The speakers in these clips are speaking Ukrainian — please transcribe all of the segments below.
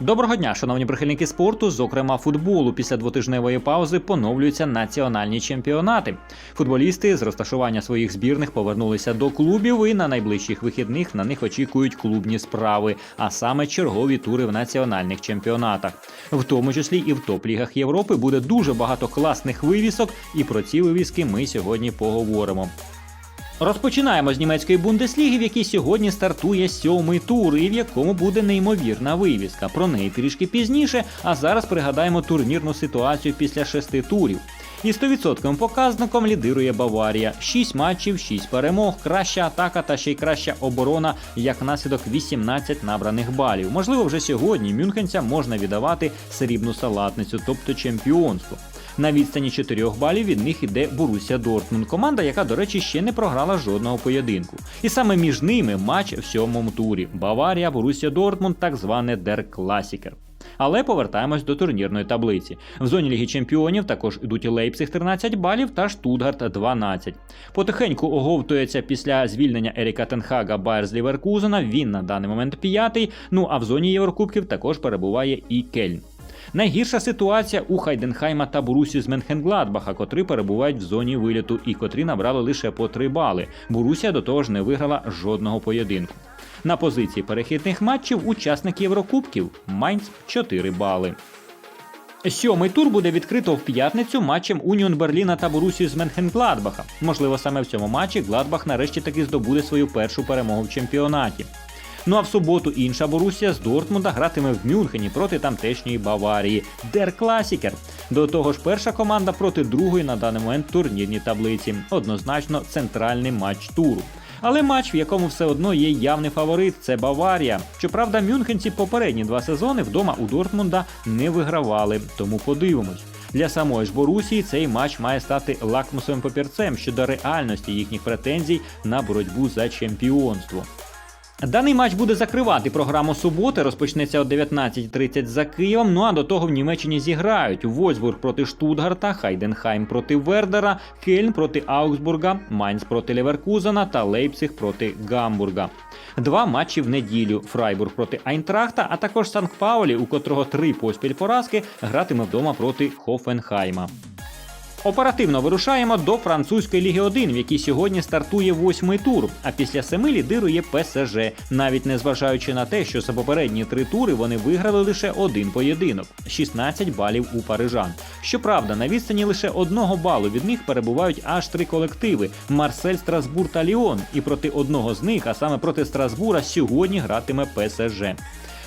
Доброго дня, шановні прихильники спорту, зокрема футболу. Після двотижневої паузи поновлюються національні чемпіонати. Футболісти з розташування своїх збірних повернулися до клубів і на найближчих вихідних на них очікують клубні справи, а саме чергові тури в національних чемпіонатах. В тому числі і в топ-лігах Європи буде дуже багато класних вивісок, і про ці вивіски ми сьогодні поговоримо. Розпочинаємо з німецької бундесліги, в якій сьогодні стартує сьомий тур, і в якому буде неймовірна вивіска. Про неї трішки пізніше. А зараз пригадаємо турнірну ситуацію після шести турів. І 100% показником лідирує Баварія. 6 матчів, 6 перемог, краща атака та ще й краща оборона, як наслідок 18 набраних балів. Можливо, вже сьогодні мюнхенцям можна віддавати срібну салатницю, тобто чемпіонство. На відстані 4 балів від них іде Боруся Дортмунд, команда, яка, до речі, ще не програла жодного поєдинку. І саме між ними матч в сьомому турі. Баварія, Боруся Дортмунд, так зване Дер Класікер. Але повертаємось до турнірної таблиці. В зоні Ліги Чемпіонів також ідуть Лейпциг 13 балів та Штутгарт 12. Потихеньку оговтується після звільнення Еріка Тенхага Байер з Ліверкузена. Він на даний момент п'ятий. Ну а в зоні Єврокубків також перебуває і Кельн. Найгірша ситуація у Хайденхайма та Борусі з Менхенгладбаха, котрі перебувають в зоні виліту і котрі набрали лише по 3 бали. Борусія до того ж не виграла жодного поєдинку. На позиції перехідних матчів учасник Єврокубків Майнц 4 бали. Сьомий тур буде відкрито в п'ятницю матчем Уніон Берліна та Борусі з Менхенгладбаха. Можливо, саме в цьому матчі Гладбах нарешті таки здобуде свою першу перемогу в чемпіонаті. Ну а в суботу інша Борусія з Дортмунда гратиме в Мюнхені проти тамтешньої Баварії Дер Класікер. До того ж, перша команда проти другої на даний момент турнірній таблиці. Однозначно центральний матч туру. Але матч, в якому все одно є явний фаворит, це Баварія. Щоправда, мюнхенці попередні два сезони вдома у Дортмунда не вигравали, тому подивимось. Для самої ж Борусії цей матч має стати лакмусовим папірцем щодо реальності їхніх претензій на боротьбу за чемпіонство. Даний матч буде закривати програму суботи. Розпочнеться о 19.30 за Києвом. Ну а до того в Німеччині зіграють Вольсбург проти Штутгарта, Хайденхайм проти Вердера, Кельн проти Аугсбурга, Майнц проти Леверкузена та Лейпциг проти Гамбурга. Два матчі в неділю: Фрайбург проти Айнтрахта, а також Санкт Паулі, у котрого три поспіль поразки, гратиме вдома проти Хофенхайма. Оперативно вирушаємо до французької ліги 1, в якій сьогодні стартує восьмий тур. А після семи лідирує ПСЖ, навіть не зважаючи на те, що за попередні три тури вони виграли лише один поєдинок 16 балів у парижан. Щоправда, на відстані лише одного балу від них перебувають аж три колективи: Марсель, Страсбур та Ліон. І проти одного з них, а саме проти Страсбура, сьогодні гратиме ПСЖ.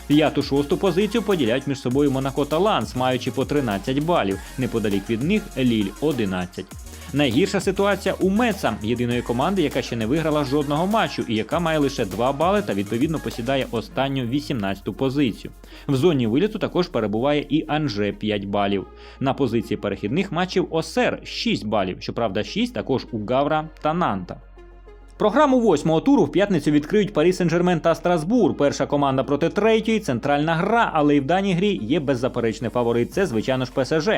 П'яту-шосту позицію поділяють між собою Монако та Ланс, маючи по 13 балів. Неподалік від них Ліль 11. Найгірша ситуація у Меца, єдиної команди, яка ще не виграла жодного матчу і яка має лише 2 бали та відповідно посідає останню 18-ту позицію. В зоні виліту також перебуває і Анже 5 балів. На позиції перехідних матчів Осер 6 балів. Щоправда, 6 також у Гавра та Нанта. Програму восьмого туру в п'ятницю відкриють Парі Сен-Жермен та Страсбур. Перша команда проти третьої, центральна гра, але і в даній грі є беззаперечний фаворит. Це, звичайно ж, ПСЖ.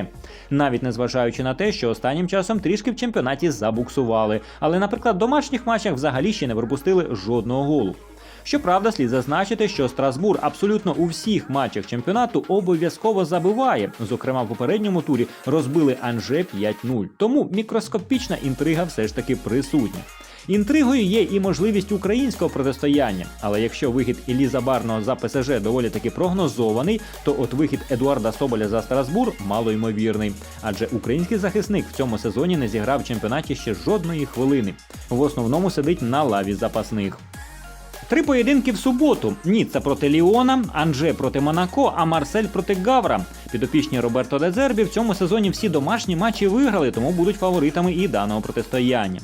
Навіть незважаючи на те, що останнім часом трішки в чемпіонаті забуксували. Але, наприклад, в домашніх матчах взагалі ще не пропустили жодного голу. Щоправда, слід зазначити, що Страсбур абсолютно у всіх матчах чемпіонату обов'язково забиває. Зокрема, в попередньому турі розбили Анже 5-0. Тому мікроскопічна інтрига все ж таки присутня. Інтригою є і можливість українського протистояння, але якщо вихід Іллі Забарного за ПСЖ доволі таки прогнозований, то от вихід Едуарда Соболя за Страсбур малоймовірний. Адже український захисник в цьому сезоні не зіграв в чемпіонаті ще жодної хвилини. В основному сидить на лаві запасних. Три поєдинки в суботу: Ніцца проти Ліона, Анже проти Монако, а Марсель проти Гавра. Підопічні Роберто Дезербі в цьому сезоні всі домашні матчі виграли, тому будуть фаворитами і даного протистояння.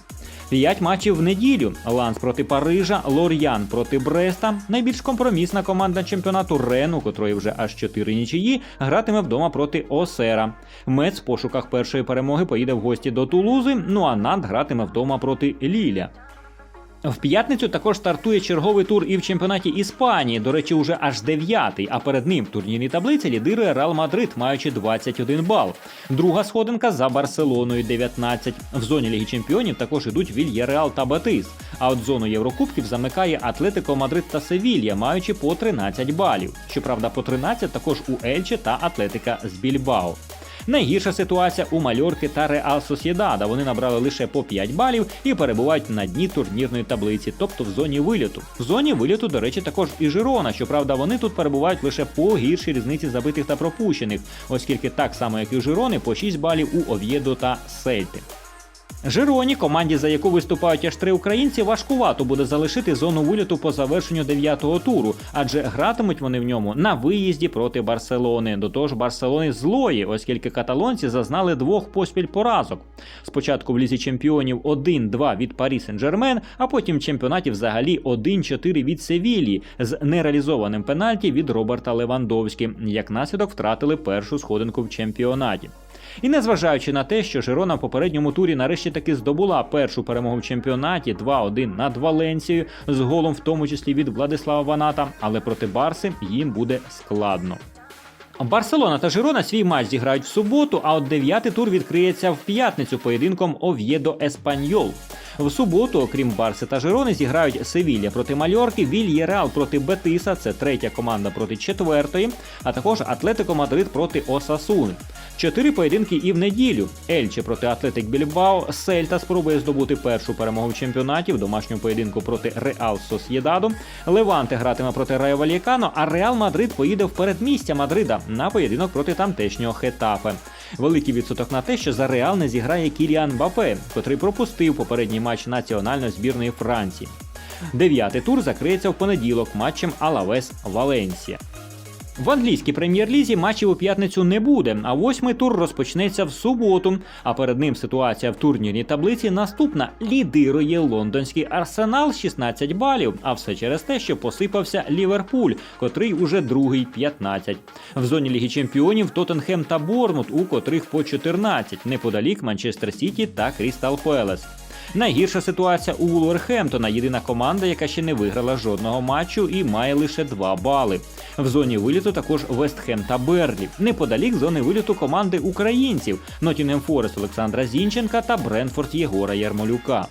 П'ять матчів в неділю: Ланс проти Парижа, Лор'ян проти Бреста. Найбільш компромісна команда чемпіонату Рен, у котрої вже аж чотири нічиї, гратиме вдома проти Осера. Мец в пошуках першої перемоги поїде в гості до Тулузи. Ну а Нант гратиме вдома проти Ліля. В п'ятницю також стартує черговий тур і в чемпіонаті Іспанії. До речі, уже аж дев'ятий. А перед ним в турнірній таблиці лідирує Реал Мадрид, маючи 21 бал. Друга сходинка за Барселоною 19. В зоні Ліги Чемпіонів також ідуть Вільяреал та Бетис. А от зону Єврокубків замикає Атлетико Мадрид та Севілья, маючи по 13 балів. Щоправда, по 13 також у Ельче та Атлетика з Більбао. Найгірша ситуація у Мальорки та Реал Сосєдада. Вони набрали лише по 5 балів і перебувають на дні турнірної таблиці, тобто в зоні виліту. В зоні виліту, до речі, також і Жирона. Щоправда, вони тут перебувають лише по гіршій різниці забитих та пропущених, оскільки так само, як і Жирони, по 6 балів у Ов'єдо та Сельти. Жироні, команді, за яку виступають аж три українці, важкувато буде залишити зону виліту по завершенню дев'ятого туру, адже гратимуть вони в ньому на виїзді проти Барселони. До того ж, Барселони злої, оскільки каталонці зазнали двох поспіль поразок. Спочатку в лізі чемпіонів 1-2 від Парі Сен-Жермен, а потім в чемпіонаті взагалі 1-4 від Севілії з нереалізованим пенальті від Роберта Левандовські. Як наслідок втратили першу сходинку в чемпіонаті. І незважаючи на те, що Жирона в попередньому турі нарешті таки здобула першу перемогу в чемпіонаті 2-1 над Валенцією з голом, в тому числі від Владислава Ваната, але проти Барси їм буде складно. Барселона та Жирона свій матч зіграють в суботу, а от дев'ятий тур відкриється в п'ятницю поєдинком Ов'єдо Еспаньол. В суботу, окрім Барси та Жирони, зіграють Севілля проти Мальорки, Вільєреал проти Бетиса, це третя команда проти четвертої, а також Атлетико Мадрид проти Осасуни. Чотири поєдинки і в неділю. Ельче проти Атлетик Більбао, Сельта спробує здобути першу перемогу в чемпіонаті в домашньому поєдинку проти Реал Сосєдадо. Леванте гратиме проти Райо Вальєкано, а Реал Мадрид поїде в передмістя Мадрида на поєдинок проти тамтешнього Хетафе. Великий відсоток на те, що за Реал не зіграє Кіліан Бапе, котрий пропустив попередній матч національної збірної Франції. Дев'ятий тур закриється в понеділок матчем Алавес Валенсія. В англійській прем'єр-лізі матчів у п'ятницю не буде, а восьмий тур розпочнеться в суботу. А перед ним ситуація в турнірній таблиці наступна: лідирує лондонський арсенал 16 балів. А все через те, що посипався Ліверпуль, котрий уже другий 15. В зоні Ліги Чемпіонів Тоттенхем та Борнмут, у котрих по 14, неподалік Манчестер Сіті та Крістал Пелес. Найгірша ситуація у Вулверхемптона, єдина команда, яка ще не виграла жодного матчу і має лише 2 бали. В зоні виліту також Вестхем та Берлі. Неподалік зони виліту команди українців Нотінгем Форест Олександра Зінченка та Бренфорд Єгора Ярмолюка.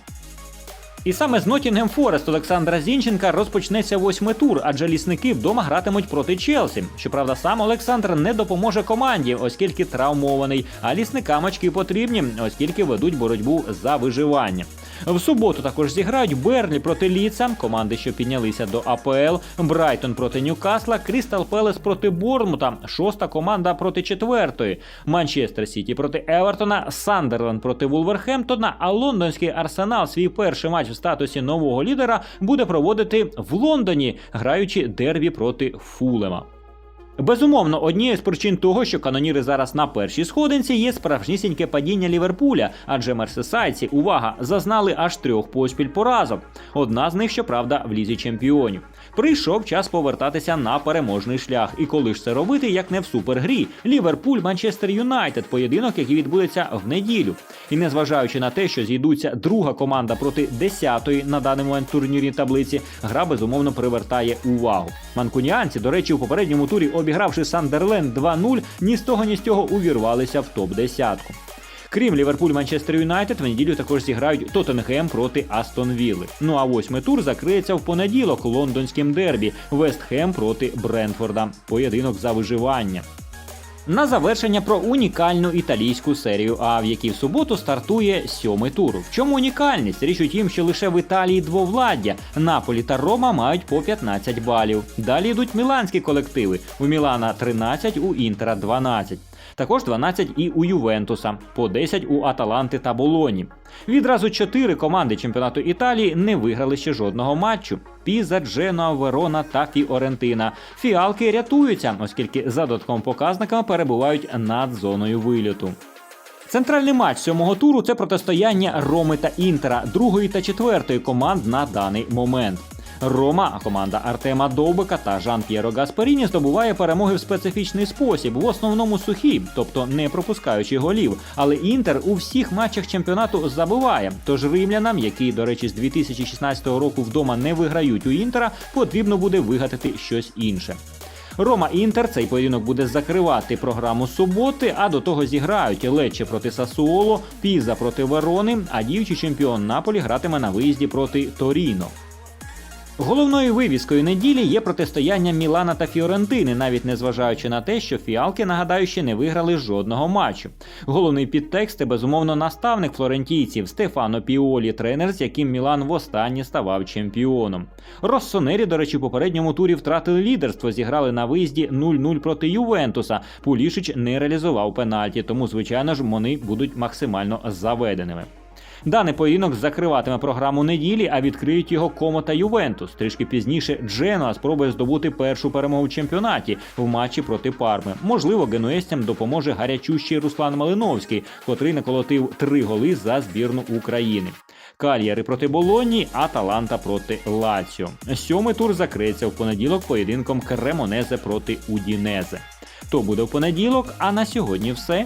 І саме з Нотінгем Форест Олександра Зінченка розпочнеться восьмий тур, адже лісники вдома гратимуть проти Челсі. Щоправда, сам Олександр не допоможе команді, оскільки травмований. А лісникам очки потрібні, оскільки ведуть боротьбу за виживання. В суботу також зіграють Берлі проти Ліца, команди, що піднялися до АПЛ, Брайтон проти Ньюкасла, Крістал Пелес проти Борнмута, шоста команда проти четвертої, Манчестер Сіті проти Евертона, Сандерленд проти Вулверхемптона. А лондонський арсенал свій перший матч статусі нового лідера буде проводити в Лондоні, граючи дербі проти Фулема. Безумовно, однією з причин того, що каноніри зараз на першій сходинці, є справжнісіньке падіння Ліверпуля, адже мерсесайці, увага, зазнали аж трьох поспіль поразок. Одна з них, щоправда, в лізі чемпіонів. Прийшов час повертатися на переможний шлях. І коли ж це робити, як не в супергрі, Ліверпуль, Манчестер Юнайтед, поєдинок, який відбудеться в неділю. І незважаючи на те, що зійдуться друга команда проти десятої на даний момент турнірній таблиці, гра безумовно привертає увагу. Манкуніанці, до речі, у попередньому турі обігравши Сандерленд 2-0, ні з того, ні з цього увірвалися в топ-10. Крім Ліверпуль Манчестер Юнайтед, в неділю також зіграють Тоттенгем проти Астон Вілли. Ну а восьмий тур закриється в понеділок лондонським дербі Вестхем проти Бренфорда. Поєдинок за виживання. На завершення про унікальну італійську серію А, в якій в суботу стартує сьомий тур. В чому унікальність? Річ у тім, що лише в Італії двовладдя. Наполі та Рома мають по 15 балів. Далі йдуть міланські колективи. У Мілана 13, у Інтера 12. Також 12 і у Ювентуса, по 10 у Аталанти та Болоні. Відразу чотири команди чемпіонату Італії не виграли ще жодного матчу: Піза, Дженуа, Верона та Фіорентина. Фіалки рятуються, оскільки за додатковими показниками перебувають над зоною виліту. Центральний матч сьомого туру це протистояння Роми та Інтера, другої та четвертої команд на даний момент. Рома, команда Артема Довбика та Жан П'єро Гасперіні здобуває перемоги в специфічний спосіб, в основному сухі, тобто не пропускаючи голів. Але Інтер у всіх матчах чемпіонату забиває. Тож римлянам, які, до речі, з 2016 року вдома не виграють у Інтера, потрібно буде вигадати щось інше. Рома Інтер цей поєдинок буде закривати програму суботи, а до того зіграють Лече проти Сасуоло, Піза проти Верони, а діючий чемпіон Наполі гратиме на виїзді проти Торіно. Головною вивіскою неділі є протистояння Мілана та Фіорентини, навіть незважаючи на те, що фіалки, нагадаю, ще не виграли жодного матчу. Головний підтекст це безумовно наставник флорентійців Стефано Піолі, тренер, з яким Мілан востаннє ставав чемпіоном. Россонері, до речі, попередньому турі втратили лідерство, зіграли на виїзді 0-0 проти Ювентуса. Пулішич не реалізував пенальті, тому звичайно ж вони будуть максимально заведеними. Даний поєдинок закриватиме програму неділі, а відкриють його Комо та Ювентус. Трішки пізніше Дженуа спробує здобути першу перемогу в чемпіонаті в матчі проти Парми. Можливо, генуестям допоможе гарячущий Руслан Малиновський, котрий наколотив три голи за збірну України. Кальяри проти Болоні, Аталанта проти Лаціо. Сьомий тур закриється в понеділок поєдинком Кремонезе проти Удінезе. То буде в понеділок. А на сьогодні все.